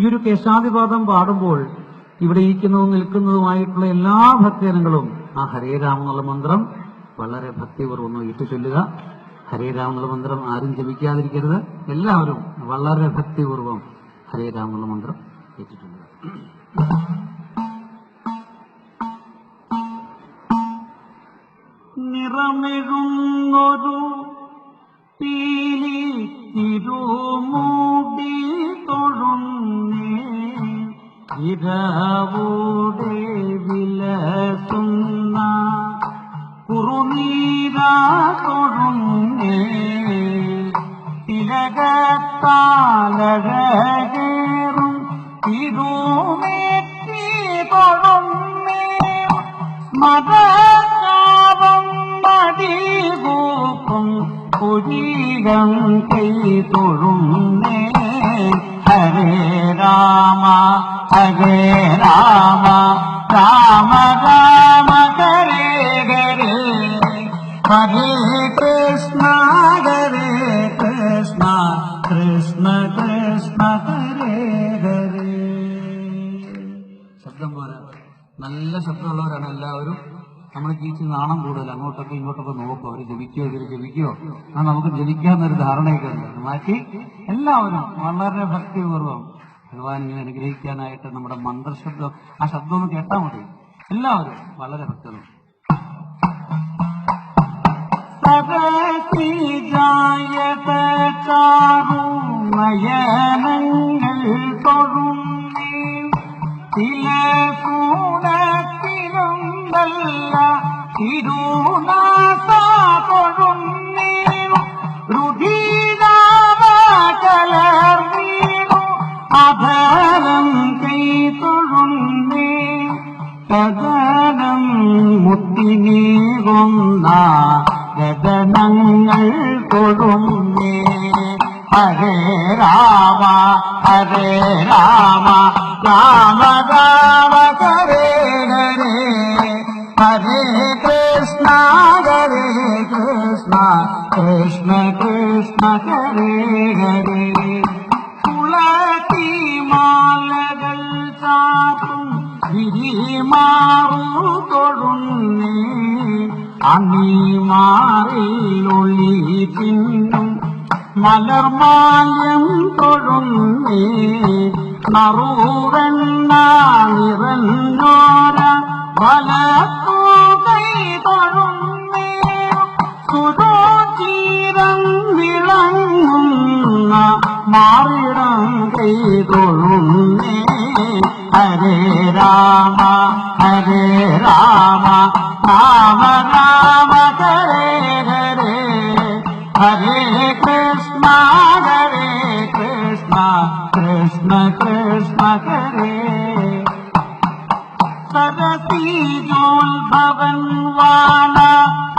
ഈ ഒരു കേശാതിപാദം പാടുമ്പോൾ ഇവിടെ ഇരിക്കുന്നതും നിൽക്കുന്നതുമായിട്ടുള്ള എല്ലാ ഭക്തജനങ്ങളും ആ ഹരേ രാമ എന്നുള്ള മന്ത്രം വളരെ ഭക്തിപൂർവം ഇട്ടു ചൊല്ലുക. ഹരേ രാമ എന്നുള്ള മന്ത്രം ആരും ജപിക്കാതിരിക്കരുത്. എല്ലാവരും വളരെ ഭക്തിപൂർവം ഹരേ രാമ എന്നുള്ള മന്ത്രം ഏറ്റു ചൊല്ലുക. പീലി തിരുമൂടി തൊഴുന്നേ ഇരവൂടെ വിലസുന്ന കുറുനീര തൊഴുന്നേ തിലകത്താലകേറും തിരുമേറ്റി തൊഴുന്നേ മതകാവം മടികൂപ്പും പുരീകം ചെയ്തൊഴുന്നേ ഹരേ രാമ ഹരേ രാമ രാമ രാമ ഹരേ ഹരേ. ഹരേ കൃഷ്ണ ഹരേ കൃഷ്ണ കൃഷ്ണ കൃഷ്ണ ഹരേ ഹരേ. ശബ്ദം പോരാ. നല്ല ശബ്ദമുള്ളവരാണ് എല്ലാവരും. നമ്മൾ ജീവിച്ച് നാണം കൂടുതൽ അങ്ങോട്ടൊക്കെ ഇങ്ങോട്ടൊക്കെ നോക്കും. അവർ ജപിക്കുകയോ ഇവർ ജപിക്കുകയോ ആ നമുക്ക് ജപിക്കാമെന്നൊരു ധാരണയൊക്കെ ഉണ്ട്. മാറ്റി എല്ലാവരും വളരെ ഭക്തിപൂർവം ഭഗവാൻ ഇങ്ങനെ അനുഗ്രഹിക്കാനായിട്ട് നമ്മുടെ മന്ത്രശബ്ദം ആ ശബ്ദം ഒന്ന് കേട്ടാൽ മതി. എല്ലാവരും വളരെ ഭക്തരും. നയനങ്ങൾ തൊഴുന്നേ രുധിരാവ അധരം കൈ തൊഴുന്നേ കഥനം മുത്തിനീകുന്ന ഗതനങ്ങൾ തൊഴുന്നേ ഹരേ രാമ ഹരേ രാമ രാമ രാമ ഹരേ ഹരേ ഹരേ കൃഷ്ണ ഹരേ കൃഷ്ണ കൃഷ്ണ കൃഷ്ണ ഹരേ ഹരേ തുളസി മാലകൾ ചാത്തും വിരിമാറു തൊഴുന്നേ. അണിമാറിൽ ഒളി തിന്നും മലർമാല്യം തൊഴുന്നേ. നറൂവെണ്ണ നിറഞ്ഞോര വലത്തു കൈ തൊഴുന്നേ. സുരോചീരം വിളങ്ങുന്ന മാറിടം കൈകൊള്ളുന്നേ ഹരേ രാമ ഹരേ രാമ രാമ രാമ ഹരേ ഹരേ. ഹരേ കൃഷ്ണ ഹരേ കൃഷ്ണ കൃഷ്ണ കൃഷ്ണ ഹരേ. സരസീജോത്ഭവൻ വാണ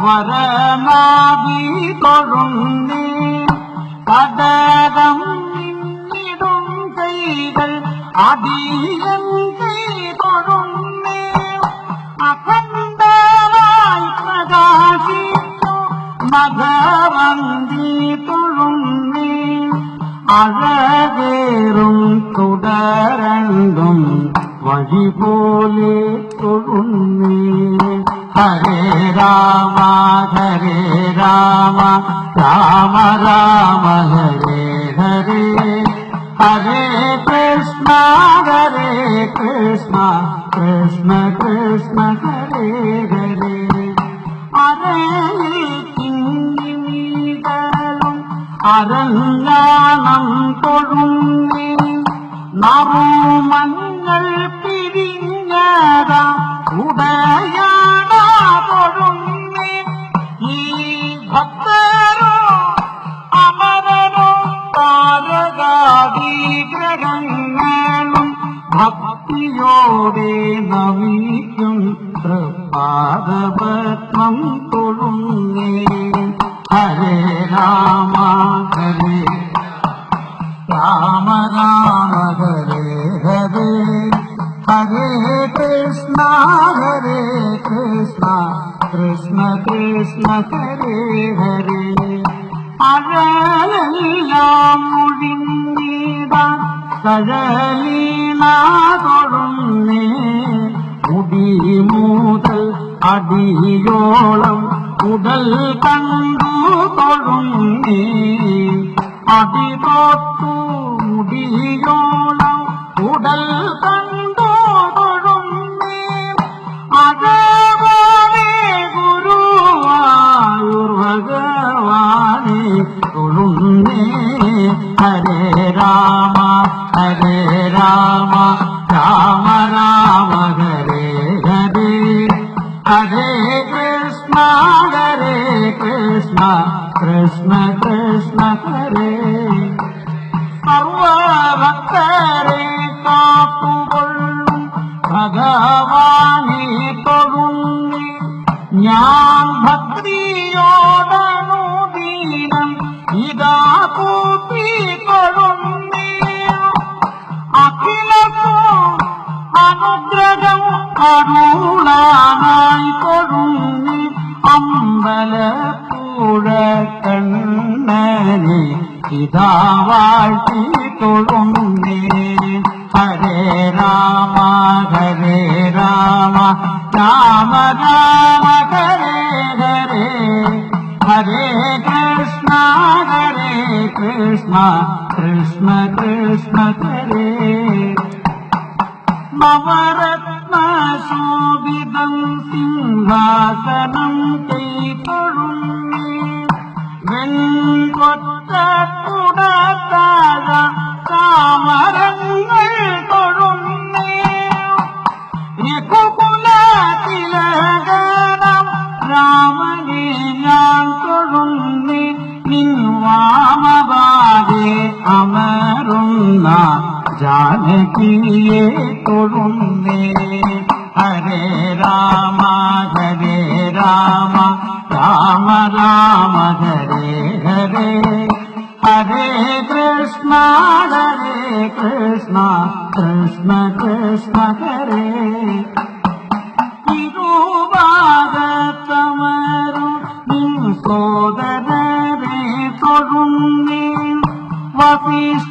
വരനാഭി തൊഴുന്നേ കടകം കൈകൾ അടിയൻ കൈ തൊഴുന്നേ അഖണ്ഡമായി പ്രകാശിച്ചു മധവന്തി തൊഴുന്നേ അഴകേറും തുടരണ്ടും വഴി പോലെ തൊഴുന്നേ ഹരേ രാമ ഹരേ രാമ രാമ രാമ ഹരേ കൃഷ്ണ കൃഷ്ണ കൃഷ്ണ ഹരേ ഹരേ. കിങ്ങിനീകളും അരഞ്ഞാണം തൊഴുന്നേ നറുമങ്ങൾ പിരിഞ്ഞത ഉടയാട രാമ ഹരേ ഹരേ ഹരേ കൃഷ്ണ ഹരേ കൃഷ്ണ കൃഷ്ണ കൃഷ്ണ ഹരേ ഹരേ അഴലെല്ലാം മുഴിഞ്ഞിട കഴലീണാതൊഴുന്നേ മുടി മുതൽ അടിയോളം ഉടൽ കണ്ടു തൊഴുന്നേ. അടിതൊട്ടു മുടിയോളം ഉടൽ കണ്ടു തൊഴുന്നേ. അജവേ ഗുരുവായൂർ ഭഗവാനെ തൊഴുന്നേ. ഹരേ രാമ ഹരേ രാമ രാമ രാമ ഹരേ ഹരേ. ഹരേ കൃഷ്ണ ഹരേ കൃഷ്ണ കൃഷ്ണ കൃഷ്ണ ഹരേ. സർവഭക്തരെ കാത്തുകൊള്ളും. ഭഗവാനെ തൊഴുന്നി. ഞാൻ ഭക്തിയോടനുദീനം ഇതാ കൂപ്പി തൊഴുന്നി അഖിലക്കും അനുഗ്രഹം അരുളാനായി തൊഴുന്നി അമ്പലപ്പുഴ കണ്ണനെ ഇതാ വാഴ്ത്തി രാമ രാമ ഹരേ ഹരേ ഹരേ കൃഷ്ണ ഹരേ കൃഷ്ണ കൃഷ്ണ കൃഷ്ണ ഹരേ നവരത്ന ശോഭിതം സിംഹാസനം രാമ രാമ രാമ ഹരേ ഹരേ. ഹരേ കൃഷ്ണ ഹരേ കൃഷ്ണ കൃഷ്ണ കൃഷ്ണ ഹരേ. തിരുവാകത്തമരും സോദരേ തൊഴുന്നേ വസിഷ്ഠാദി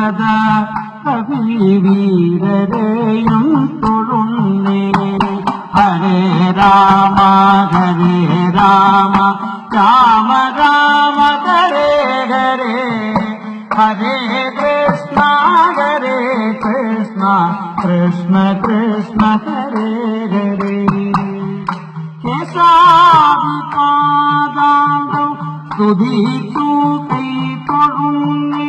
അംഗത കവിവീരരെയും തൊഴുന്നേ ഹരേ രാമ ഹരേ രാമ രാമ രാമ ഹരേ ഹരേ. ഹരേ കൃഷ്ണ ഹരേ കൃഷ്ണ കൃഷ്ണ കൃഷ്ണ ഹരേ ഹരേ. കേശാദിപാദാന്തം സ്തുതിച്ചു കൈ തൊഴുന്നേ.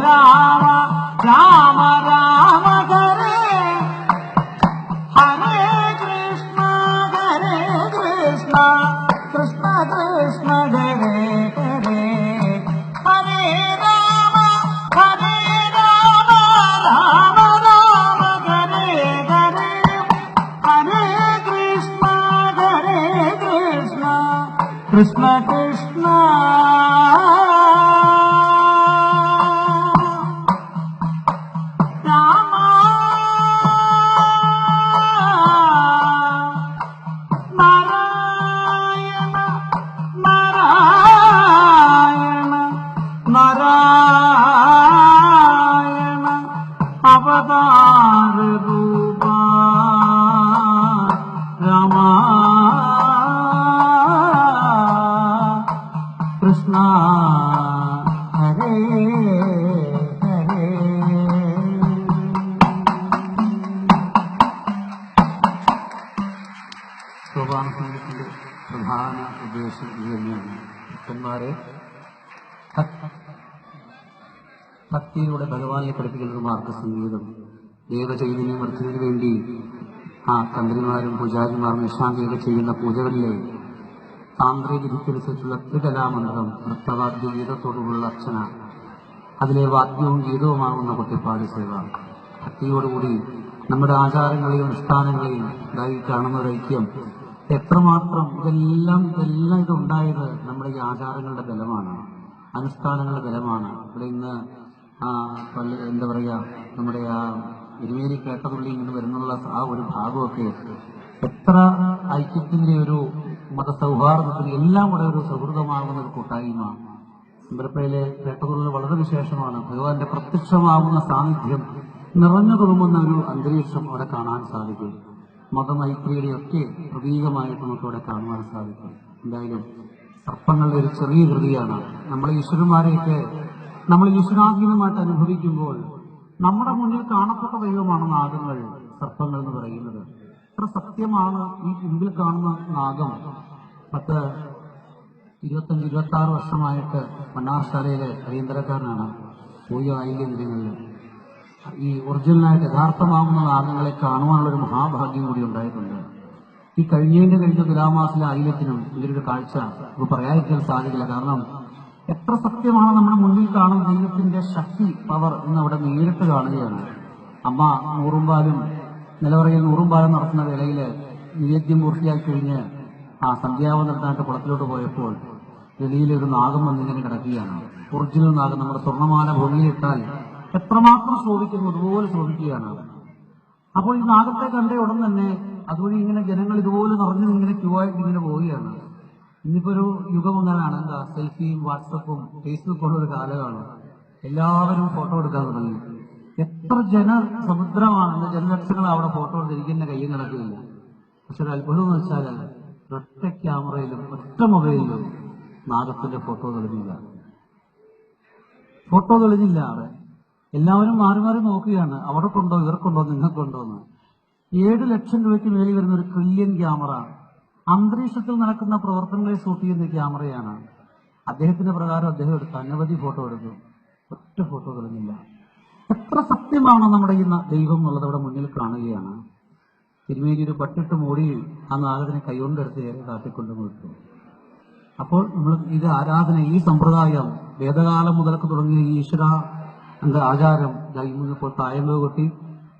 കൃഷ്ണ കൃഷ്ണ സോപാന സംഗീതത്തിന്റെ പ്രധാന ഉദ്ദേശം ഇത് തന്നെയാണ്. ഭക്തന്മാരെ ഭക്- ഭക്തിയിലൂടെ ഭഗവാനെ പഠിപ്പിക്കുന്ന ഒരു മാർഗസംഗീതം. ദേവചൈതന്യം വർദ്ധനു വേണ്ടി ആ തന്ത്രിമാരും പൂജാരിമാരും നിശാന്തിയൊക്കെ ചെയ്യുന്ന പൂജകളിലെ താന്ത്രിക വിധിക്കനുസരിച്ചുള്ള ത്രികലാമന്ത്രം നൃത്തവാദ്യ ഗീതത്തോടുള്ള അർച്ചന അതിലെ വാദ്യവും ഗീതവുമാകുന്ന കുട്ടിപ്പാട് സേവ. ഭക്തിയോടുകൂടി നമ്മുടെ ആചാരങ്ങളെയും അനുഷ്ഠാനങ്ങളെയും ഇതായി കാണുന്ന ഐക്യം എത്രമാത്രം ഇതെല്ലാം ഇതെല്ലാം ഇതുണ്ടായത് നമ്മുടെ ഈ ആചാരങ്ങളുടെ ബലമാണ് അനുഷ്ഠാനങ്ങളുടെ ബലമാണ്. ഇവിടെ ഇന്ന് ആ പള്ളി എന്താ പറയുക നമ്മുടെ ആ എരുമേലി കേട്ടതുള്ളി ഇങ്ങനെ വരുന്നുള്ള ആ ഒരു ഭാഗമൊക്കെ എത്ര ഐക്യത്തിന്റെ ഒരു മതസൗഹാർദ്ദത്തിന് എല്ലാം കൂടെ ഒരു സൗഹൃദമാകുന്ന ഒരു കൂട്ടായ്മ. അമ്പലപ്പുഴയിലെ കേട്ടതുള്ളിൽ വളരെ വിശേഷമാണ്. ഭഗവാന്റെ പ്രത്യക്ഷമാകുന്ന സാന്നിധ്യം നിറഞ്ഞു തുളുമ്പുന്ന ഒരു അന്തരീക്ഷം അവിടെ കാണാൻ സാധിക്കും. മതമൈത്രിയുടെയൊക്കെ പ്രതീകമായിട്ട് നമുക്ക് ഇവിടെ കാണുവാൻ സാധിക്കും. എന്തായാലും സർപ്പങ്ങളുടെ ഒരു ചെറിയ കൃതിയാണ്. നമ്മൾ ഈശ്വരന്മാരെയൊക്കെ നമ്മൾ ഈശ്വരാധീനമായിട്ട് അനുഭവിക്കുമ്പോൾ നമ്മുടെ മുന്നിൽ കാണപ്പെട്ട ദൈവമാണ് നാഗങ്ങൾ സർപ്പങ്ങൾ എന്ന് പറയുന്നത്. എത്ര സത്യമാണ് ഈ മുമ്പിൽ കാണുന്ന നാഗം. പത്ത് ഇരുപത്തഞ്ച് ഇരുപത്തി ആറ് വർഷമായിട്ട് മണ്ണാർശാലയിലെ അടിയന്തരക്കാരനാണ്. പോയി ആയില്യ ദിനങ്ങളിൽ. ഈ ഒറിജിനലായിട്ട് യഥാർത്ഥമാകുന്ന നാഗങ്ങളെ കാണുവാനുള്ള ഒരു മഹാഭാഗ്യം കൂടി ഉണ്ടായിട്ടുണ്ട്. ഈ കഴിഞ്ഞതിന്റെ കഴിഞ്ഞ തുലാമാസിലെ ആയില്യത്തിനും ഇതിലൊരു കാഴ്ച നമുക്ക് പറയാതിരിക്കാൻ സാധിക്കില്ല. കാരണം എത്ര സത്യമാണ് നമ്മുടെ മുന്നിൽ കാണുന്ന ദൈവത്തിന്റെ ശക്തി പവർ എന്ന് അവിടെ നേരിട്ട് കാണുകയാണ്. അമ്മ നൂറുംപാലും നിലവറയിൽ നൂറുംപാലം നടത്തുന്ന വേളയിൽ നിവേദ്യം പൂർത്തിയാക്കി കഴിഞ്ഞ് ആ സന്ധ്യാവന്തരത്തിനായിട്ട് കുളത്തിലോട്ട് പോയപ്പോൾ വെളിയിൽ ഒരു നാഗം വന്നിങ്ങനെ കിടക്കുകയാണ്. ഒറിജിനൽ നാഗം നമ്മുടെ സ്വർണമാല ഭൂമിയിലിട്ടാൽ എത്രമാത്രം ശോഭിക്കുന്നു അതുപോലെ ശോഭിക്കുകയാണ് അപ്പോൾ ഈ നാഗത്തെ കണ്ട ഉടൻ തന്നെ അതുവഴി ഇങ്ങനെ ജനങ്ങൾ ഇതുപോലെ നിറഞ്ഞു ഇങ്ങനെ ക്യൂ ആയിട്ട് ഇങ്ങനെ പോവുകയാണ്. ഇന്നിപ്പോ ഒരു യുഗം അങ്ങനെയാണ് എന്താ സെൽഫിയും വാട്സപ്പും ഫേസ്ബുക്കും ഒരു കാലമാണ് എല്ലാവരും ഫോട്ടോ എടുക്കാൻ തുടങ്ങി. എത്ര ജന സമുദ്രമാണ് ജനലക്ഷങ്ങൾ അവിടെ ഫോട്ടോ എടുത്തിരിക്കുന്ന കയ്യിൽ നടക്കില്ല പക്ഷെ ഒരു അത്ഭുതം എന്ന് വെച്ചാൽ ഒറ്റ ക്യാമറയിലും ഒറ്റ മൊബൈലിലും നാഗത്തിന്റെ ഫോട്ടോ തെളിഞ്ഞില്ല. ഫോട്ടോ തെളിഞ്ഞില്ല അവിടെ. എല്ലാവരും മാറി മാറി നോക്കുകയാണ്. അവർക്കുണ്ടോ ഇവർക്കുണ്ടോ നിങ്ങൾക്കുണ്ടോ എന്ന്. ഏഴ് ലക്ഷം രൂപയ്ക്ക് മേലിൽ വരുന്ന ഒരു ട്രില്യൺ ക്യാമറ അന്തരീക്ഷത്തിൽ നടക്കുന്ന പ്രവർത്തനങ്ങളെ ഷൂട്ട് ചെയ്യുന്ന ക്യാമറയാണ്. അദ്ദേഹത്തിന്റെ പ്രകാരം അദ്ദേഹം എടുത്ത അനവധി ഫോട്ടോ എടുത്തു. ഒറ്റ ഫോട്ടോ തെളിഞ്ഞില്ല. എത്ര സത്യമാണ് നമ്മുടെ ഈ ദൈവം എന്നുള്ളത് അവിടെ മുന്നിൽ കാണുകയാണ്. തിരുമേനി ഒരു പട്ടിട്ട് മൂടി ആ നാഗതിനെ കൈകൊണ്ടെടുത്ത് ഏറെ കാട്ടിക്കൊണ്ട് നിർത്തു അപ്പോൾ നമ്മൾ ഇത് ആരാധന ഈ സമ്പ്രദായം വേദകാലം മുതലൊക്കെ തുടങ്ങിയ ഈശ്വര എന്താ ആചാരം ഇപ്പോൾ തായമ്പ് കൊട്ടി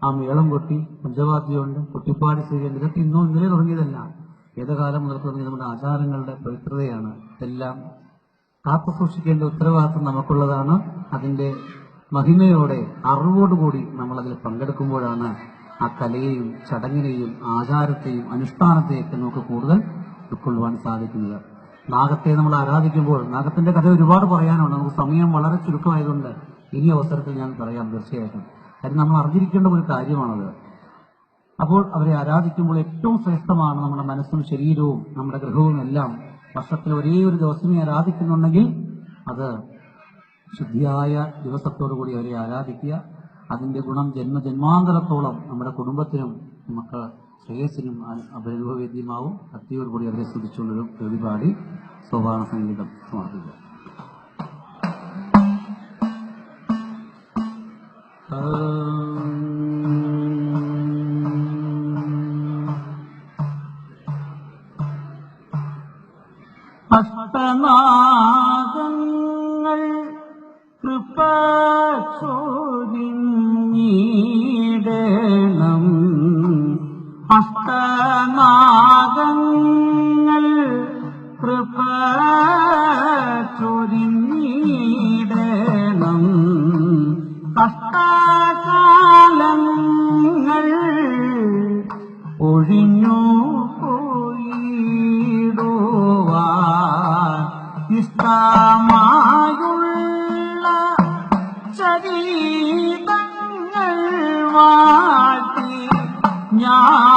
ആ മേളം കൊട്ടി പഞ്ചവാദ്യമുണ്ട് കുട്ടിപ്പാടി സ്വീകരണം ഇതൊക്കെ ഇന്നോ ഇന്നലെ തുടങ്ങിയതല്ല. ഏതകാലം മുതൽ തുടങ്ങിയ നമ്മുടെ ആചാരങ്ങളുടെ പവിത്രതയാണ്. ഇതെല്ലാം കാത്തു സൂക്ഷിക്കേണ്ട ഉത്തരവാദിത്വം നമുക്കുള്ളതാണ്. അതിന്റെ മഹിമയോടെ അറിവോടുകൂടി നമ്മൾ അതിൽ പങ്കെടുക്കുമ്പോഴാണ് ആ കലയെയും ചടങ്ങിനെയും ആചാരത്തെയും അനുഷ്ഠാനത്തെയൊക്കെ നമുക്ക് കൂടുതൽ ഉൾക്കൊള്ളുവാൻ സാധിക്കുന്നത്. നാഗത്തെ നമ്മൾ ആരാധിക്കുമ്പോൾ നാഗത്തിന്റെ കഥ ഒരുപാട് പറയാനുണ്ട്. നമുക്ക് സമയം വളരെ ചുരുക്കമായതുകൊണ്ട് ഇനി അവസരത്തിൽ ഞാൻ പറയാം തീർച്ചയായിട്ടും. കാര്യം നമ്മൾ അറിഞ്ഞിരിക്കേണ്ട ഒരു കാര്യമാണത്. അപ്പോൾ അവരെ ആരാധിക്കുമ്പോൾ ഏറ്റവും ശ്രേഷ്ഠമാണ് നമ്മുടെ മനസ്സും ശരീരവും നമ്മുടെ ഗൃഹവും എല്ലാം. വർഷത്തിൽ ഒരേ ഒരു ദിവസമേ ആരാധിക്കുന്നുണ്ടെങ്കിൽ അത് ശുദ്ധിയായ ദിവസത്തോടു കൂടി അവരെ ആരാധിക്കുക. അതിന്റെ ഗുണം ജന്മജന്മാന്തരത്തോളം നമ്മുടെ കുടുംബത്തിനും നമുക്ക് ശ്രേയസിനും അപരിഭവേദ്യമാവും ഭക്തിയോടുകൂടി അവരെ സ്തുതിച്ചുള്ളൊരു പരിപാടി സോപാന സംഗീതം സമർപ്പിക്കുക না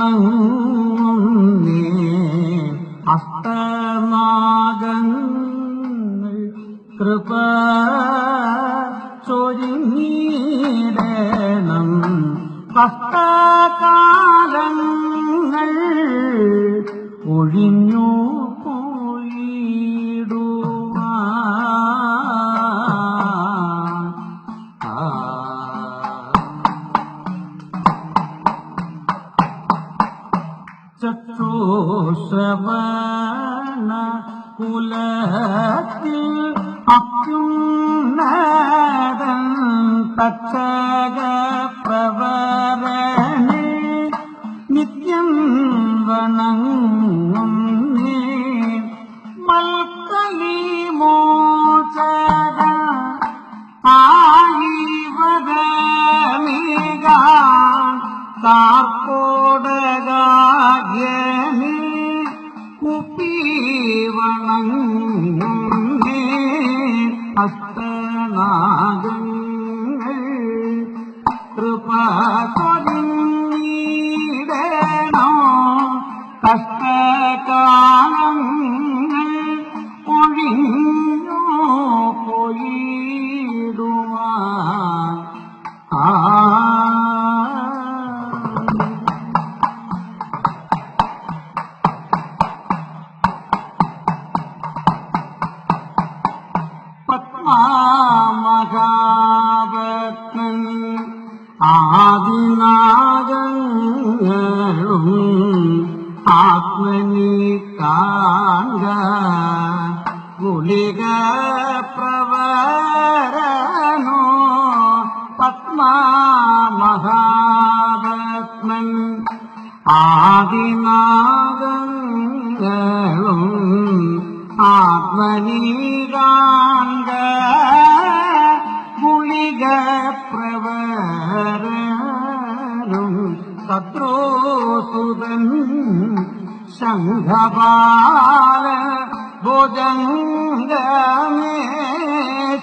വണങ്ങുന്നേ അഷ്ടനാഗങ്ങൾ കൃപ 哦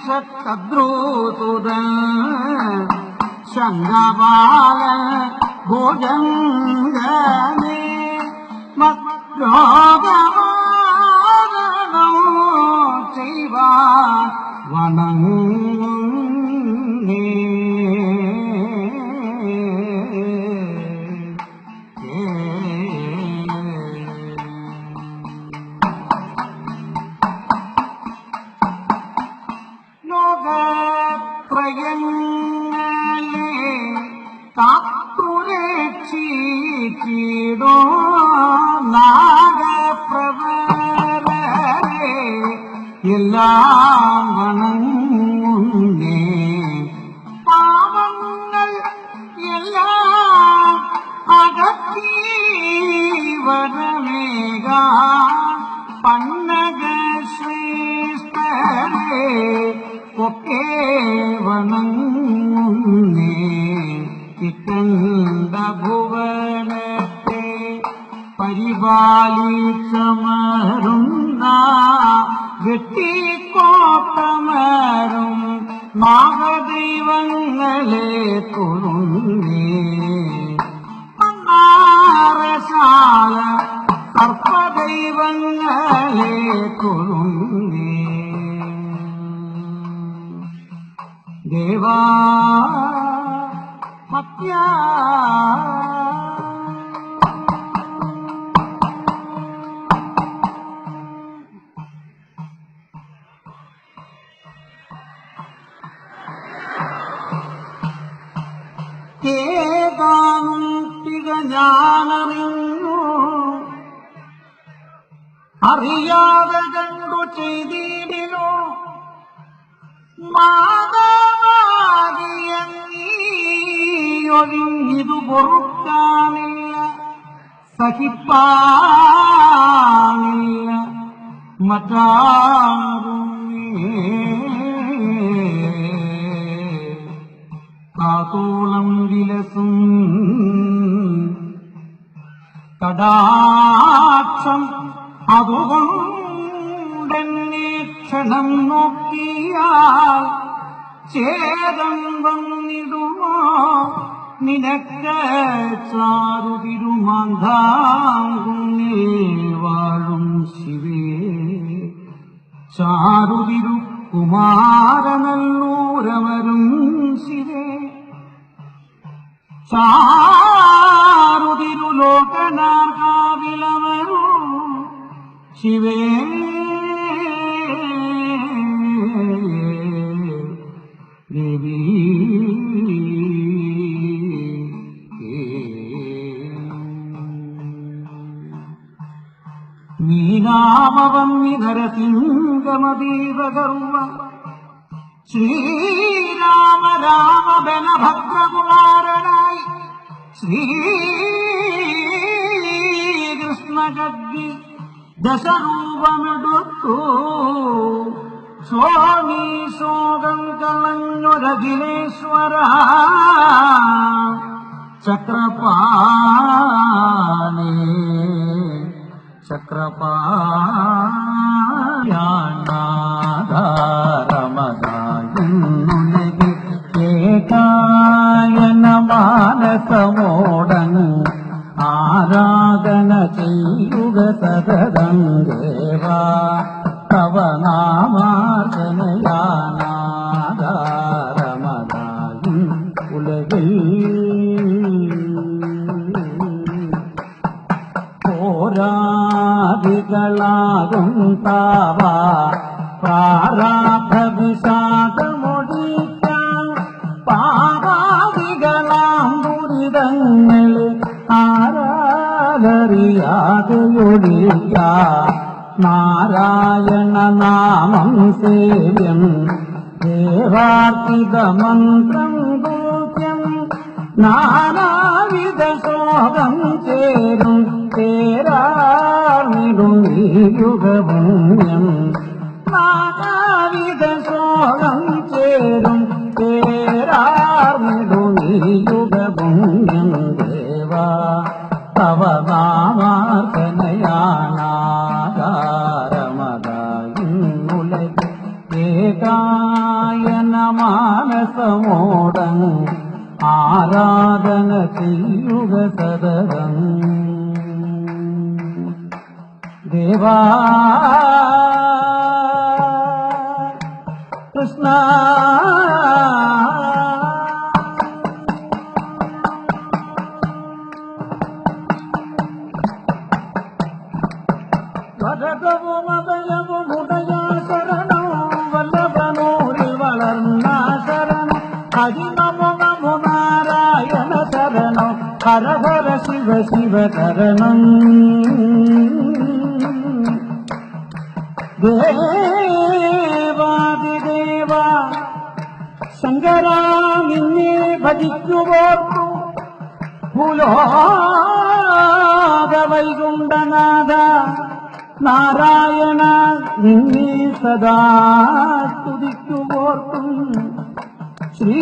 शतद्रोसुर शङ्गबाल भोजङ्गने मत्रोगमारणो चैव वनङ्ग ಮಾ 呀。സഹിപ്പാനില്ല മറ്റാരും കാതോളം വിലസും കടാക്ഷം അതുകൊണ്ടെന്നെ ക്ഷണം നോക്കിയാൽ ചേതം വന്നിടുമോ? നിനക്ക് ചാരുതിരുമാന്താങ്കുന്നിൽ വാഴും ശിവേ ചാരുതിരു കുമാരനല്ലൂരവരും ശിവേ ചാരുതിരു ലോകനാർക്കാവിലവരു ശിവേ ദേവി మీనామవమ్మి నరసింహమదీవ గర్వ శ్రీరామ రామ బెన భద్ర కుమారణాయి శ్రీకృష్ణ గద్ది దశరూపమిడుతూ స్వామి సోగంకలన్నురఖిలేశ్వర చక్రపాణి ചക്രപാണാധാരമതായുന്നുലകിൽ ഏകായന മാനസമോടങ്ങ് ആരാധന ചെയ്യുക സതതം ദേവാ തവ നാമാർജനയാനാധാരമതായും പോരാതികളാകും താവ പ്രാരാധ വിഷാദമൊഴിക്കാം പാവാദികളാം ദുരിതങ്ങളെ ആരാധറിയാതെയൊഴിക്ക നാരായണ നാമം സേവ്യം ദേവാർത്തിക മന്ത്രം ഗോപ്യം നാനാവിധ ശോകം ചേരും. ഈ യുഗപുണ്യം നാനാവിധ ശോകം ചേരും ഈ യുഗപുണ്യം ദേവാ തവ നാമാർച്ചനയാനാകാരമതായുലകി ഏകായന മാനസമോടൻ ആരാധന ചെയ്യുക സദരം ദേവാ കൃഷ്ണ വരകവും അഭയവും ഉടയാ ശരണം വല്ലഭനൂരിൽ വളർന്ന ശരണം ഹരിനമോ നമോ നാരായണ ശരണം ഹര ഹര ശിവ ശിവ ശരണം ദേവാതിദേവ ശങ്കരാ നിന്നെ ഭജിക്കുവോർക്കു ഭൂലോക വൈകുണ്ഠനാഥ നാരായണ നിന്നെ സദാ സ്തുതിക്കുവോർക്കും ശ്രീ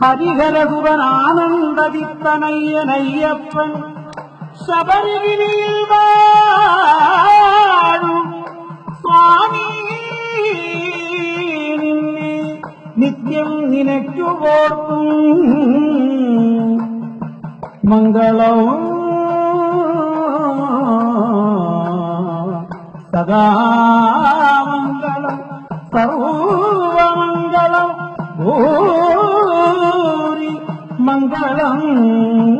ഹരിഹരസുവൻ ആനന്ദവിത്തനയ്യനയ്യപ്പൻ നിത്യം നിനക്കു നിനയ്ക്കുവോർക്കും മംഗളവും സദാ മംഗളം സർവമംഗളം ഭൂരി മംഗളം.